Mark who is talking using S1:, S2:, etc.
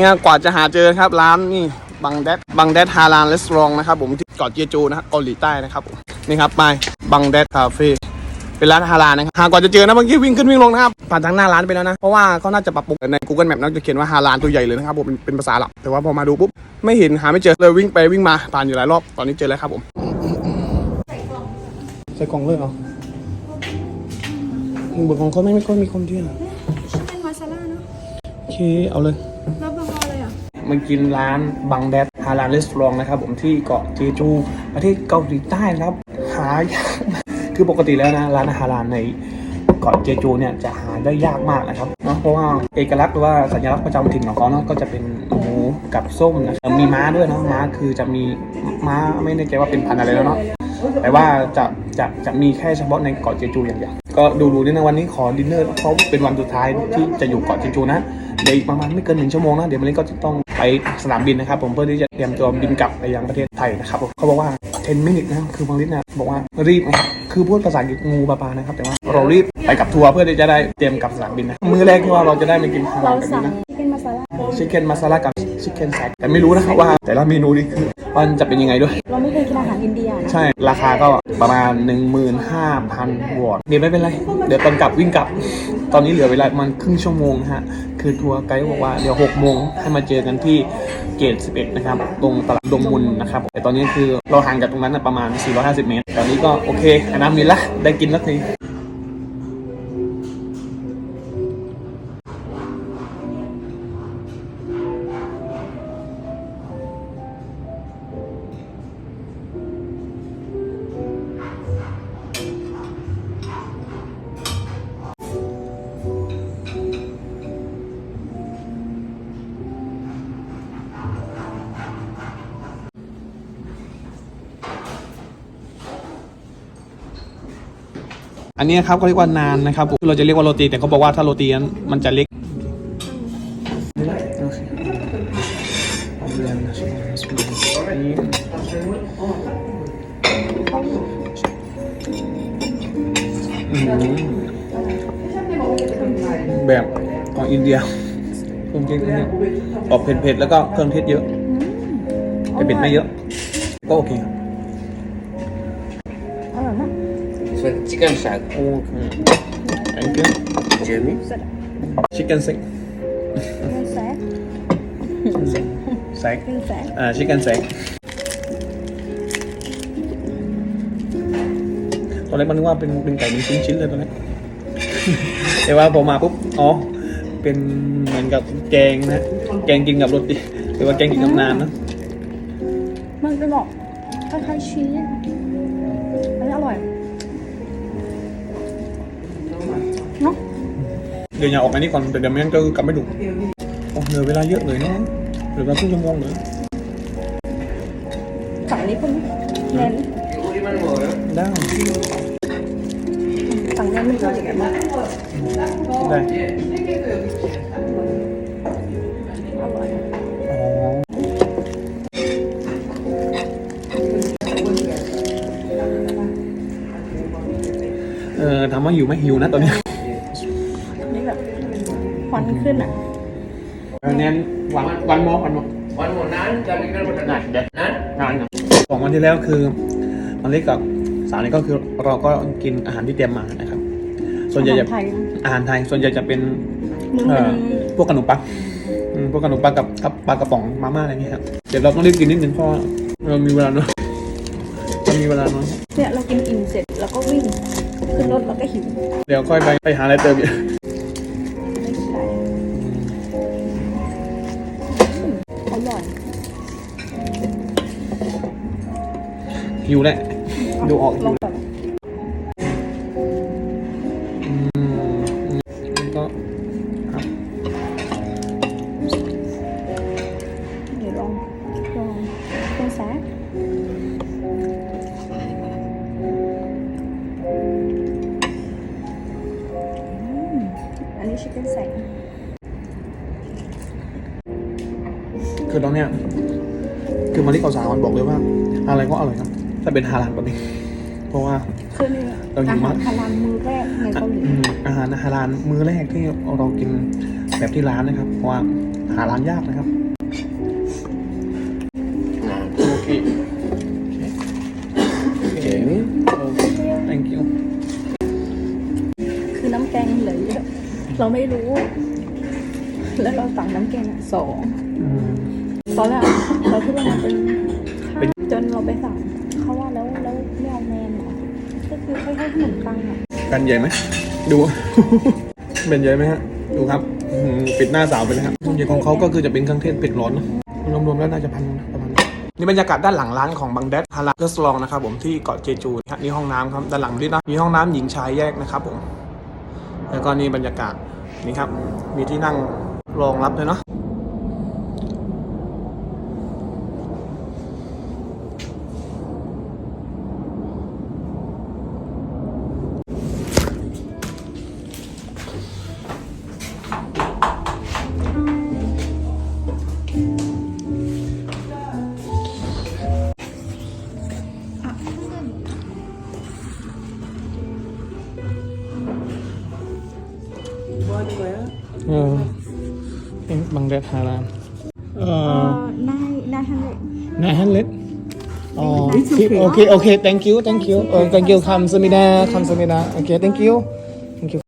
S1: นี่กว่าจะหาเจอครับร้านนี่บังแดดบังแดดฮารานรีสอร์ทนะครับผมที่เกาะเจีจูนะครับเกาหลีใต้นะครับนี่ครับไปบังแดดคาเฟ่เป็นร้านฮาลานะครับหากว่าจะเจอนะเมื่อกี้วิ่งขึ้นวิ่งลงนะครับผ่านทางหน้าร้านไปแล้วนะ เพราะว่าเขาน่าจะปรับปรุงใน Google Map น่าจะเขียนว่าฮาลาตัวใหญ่เลยนะครับผมเป็นภาษาหลับแต่ว่าพอมาดูปุ๊บไม่เห็นหาไม่เจอเลยวิ่งไปวิ่งมาผ่านอยู่หลายรอบตอนนี้เจอแล้วครับผมใส่กล่องเลยเหรอมึงบอกของเขาไม่ไม่ค่อยมีคนเที่ยว
S2: เป็นมาซาร่าเนาะ
S1: โอเคเอาเลย มากินร้านบังแดดฮาลานรีสอร์ทนะครับผมที่เกาะเจจู ประเทศเกาหลีใต้ครับ หายากคือปกติแล้วนะร้านอาหารในเกาะเจจูเนี่ยจะหาได้ยากมากนะครับเนาะเพราะว่าเอกลักษณ์หรือว่าสัญลักษณ์ประจำถิ่นของเขาเนาะก็จะเป็นหมูกับส้มนะมีม้าด้วยเนาะม้าคือจะมีม้าไม่แน่ใจว่าเป็นพันธุ์อะไรแล้วเนาะแต่ว่าจะจะจะมีแค่เฉพาะในเกาะเจจูอย่างเดียวก็ดูดูนี่นะวันนี้ขอดินเนอร์เพราะเป็นวันสุดท้ายที่จะอยู่เกาะเจจูนะ เดี๋ยวอีกประมาณไม่เกินหนึ่งชั่วโมงนะเดี๋ยวมันนี้ก็จะต้องไปสนามบินนะครับผมเพื่อที่จะเตรียมตัวบินกลับไปยังประเทศไทยนะครับผมเขาบอกว่า 10 minutes นะคือบางลิศนะบอกว่ารีบนะครับคือพูดภาษาอังกฤษงูปลาปลานะครับ แต่ว่าเรารีบไปกับทัวร์เพื่อที่จะได้เตรียมกลับสนามบินนะมื้อแรกที่ว่าเราจะได้มากินอาหาร
S2: เรา
S1: แบบ
S2: สั่ง
S1: นี้นะ
S2: ชิคเก้นมาซาล่า
S1: ชิคเก้นมาซาลากับชิคเก้นแซกแต่ไม่รู้นะครับว่าแต่ละเมนูนี่คือ มันจะเป็นยังไงด้วย
S2: เราไม่เคยกินอาหารอินเดียนะ
S1: ใช่ราคาก็ประมาณ 15,000วอนเดี๋ยวไม่เป็นไร เดี๋ยวตอนกลับวิ่งกลับ ตอนนี้เหลือเวลาประมันครึ่งชั่วโมงนะฮะ คือทัวร์ไกด์บอกว่าเดี๋ยว6โมงให้มาเจอกันที่เกต11 นะครับ ตรงตลาดดงมุนนะครับ แต่ตอนนี้คือเราห่างจากตรงนั้นนะประมาณ 450 เมตร ตอนนี้ก็โอเคอันน้ำมินละ ได้กินแล้วที อันนี้ครับเขาเรียกว่านานนะครับเราจะเรียกว่าโรตีแต่เขาบอกว่าถ้าโรตีนั้นมันจะเล็กแบบของอินเดียเครื่องเทศเครื่องเทศออกเผ็ดๆแล้วก็เครื่องเทศเยอะแต่เผ็ดไม่เยอะ ก็โอเคครับ
S3: So chicken shack,
S1: โอเค thank you
S3: Jamie.
S2: เสร็จ
S1: chicken steak
S2: เป็นแซก
S1: steak
S2: เป็นแซก
S1: อ่า chicken steak ตอนแรกมันนึกว่าเป็นเป็นไก่เป็นชิ้นๆเลยตอนแรกแต่ว่าพอมาปุ๊บ อ๋อ เป็นเหมือนกับแกงนะ แกงกินกับโรตีหรือว่าแกงกินกับนานนะ
S2: มันจะบอกคล้ายๆชีสอันนี้อร่อย เนาะ
S1: เดี๋ยวอย่าออกอันนี้ก่อนแต่เดี๋ยวไม่งั้นก็กลับไม่ถูกโอ้เหลือเวลาเยอะเลยเนาะเหลือเวลาครึ่งชั่วโมงเลย
S2: สั่งอันนี้เพิ่มแน่น
S1: ได้
S2: สั่งแน่นไม่รู้จะแบบว่า
S1: ได้
S2: อร่อย
S1: อ๋อเออถามว่าหิวไหมหิวนะตอนนี้
S2: อันนี้แบบค วันขึ้นอะ
S1: เน้นวันวันมอวันมอ
S3: One more naan, garlic naan, butter
S1: นาน
S3: naan.
S1: เด็ด
S3: Naan?
S1: นานครับสองวันที่แล้วคือมันเล็กกับสาวนี่ก็คือเราก็กินอาหารที่เตรียมมานะครับ ส่วนใหญ่จะ
S2: อาหารไทยนะ
S1: อาหารไทยส่วนใหญ่จะเป็น
S2: มึง
S1: เอ่
S2: เป็น
S1: อพวกขนมปังอืมพวกขนมปังกับกับปลากระป๋องมาม่าอะไรอย่างเงี้ยครับเดี๋ยวเราต้องรีบกินนิดนึงเพราะว่าเรามีเวลาน้อยเรามีเวลาน้อย
S2: เนี่ยเรากินอิ่มเสร็จแล้วก็วิ่งขึ้นรถแล้วก็หิว
S1: เดี๋ยวค่อยไปไปหาอะไรเติมอีก
S2: ไม่
S1: หิวแหละ ดูออก
S2: ล
S1: หิ
S2: อ
S1: ว
S2: ง
S1: แหละ
S2: ก่อน
S1: อืมอืมมันก็ครับ
S2: เดี๋ยวลองลองเป็นแซกอืมอันนี้ชิคเก้นแซก
S1: คือตอนเนี้ยคือมาที่เกาสาวมันบอกเลยว่า อะไรก็อร่อยครับ ถ้าเป็นฮาลาลตอนนี้เพราะว่า
S2: คือนี่
S1: เราหิ
S2: อาว
S1: มา
S2: หากรฮาลาลมือแรกในเกาหลี
S1: อืมอาหารฮาลาลมื้อแรกที่เรากินแบบที่ร้านนะครับ เพราะว่าหาร้านยากนะครับ
S3: Nah,
S1: Oke.
S3: Oke, ini
S1: thank you
S2: คือน้ำแกงเหลือเยอะเราไม่รู้ แล้วเราสั่งน้ำแกงอะสอง
S1: อืม
S2: ตอนแรกเราคิดว่ามันเป็นข้าวจนเราไปสั่ง เขาว่าแล้วแล้วไม่เอาแมนเหรอก็คือคล้ายๆขนมปังอะ
S1: กันใหญ่ไหมดู เป็นใหญ่ไหมฮะดูครับปิดหน้าสาวไปเลยครับส่วนใหญ่ของเขาก็คือจะเป็นเครื่องเทศเผ็ดร้อนนะรวมๆแล้วน่าจะพันประมาณนี้นี่บรรยากาศด้านหลังร้านของบังเดดฮาราเกอร์สลองนะครับผมที่เกาะเจจูนี่ห้องน้ำครับด้านหลังนี่นะมีห้องน้ำหญิงชายแยกนะครับผมแล้วก็นี่บรรยากาศนี่ครับมีที่นั่งรองรับเลยเนาะ นเล็ดอ๋อโอเคโอเค thank you thank you เออ thank you คำสมิดาคำสมิดาโอเค thank you thank you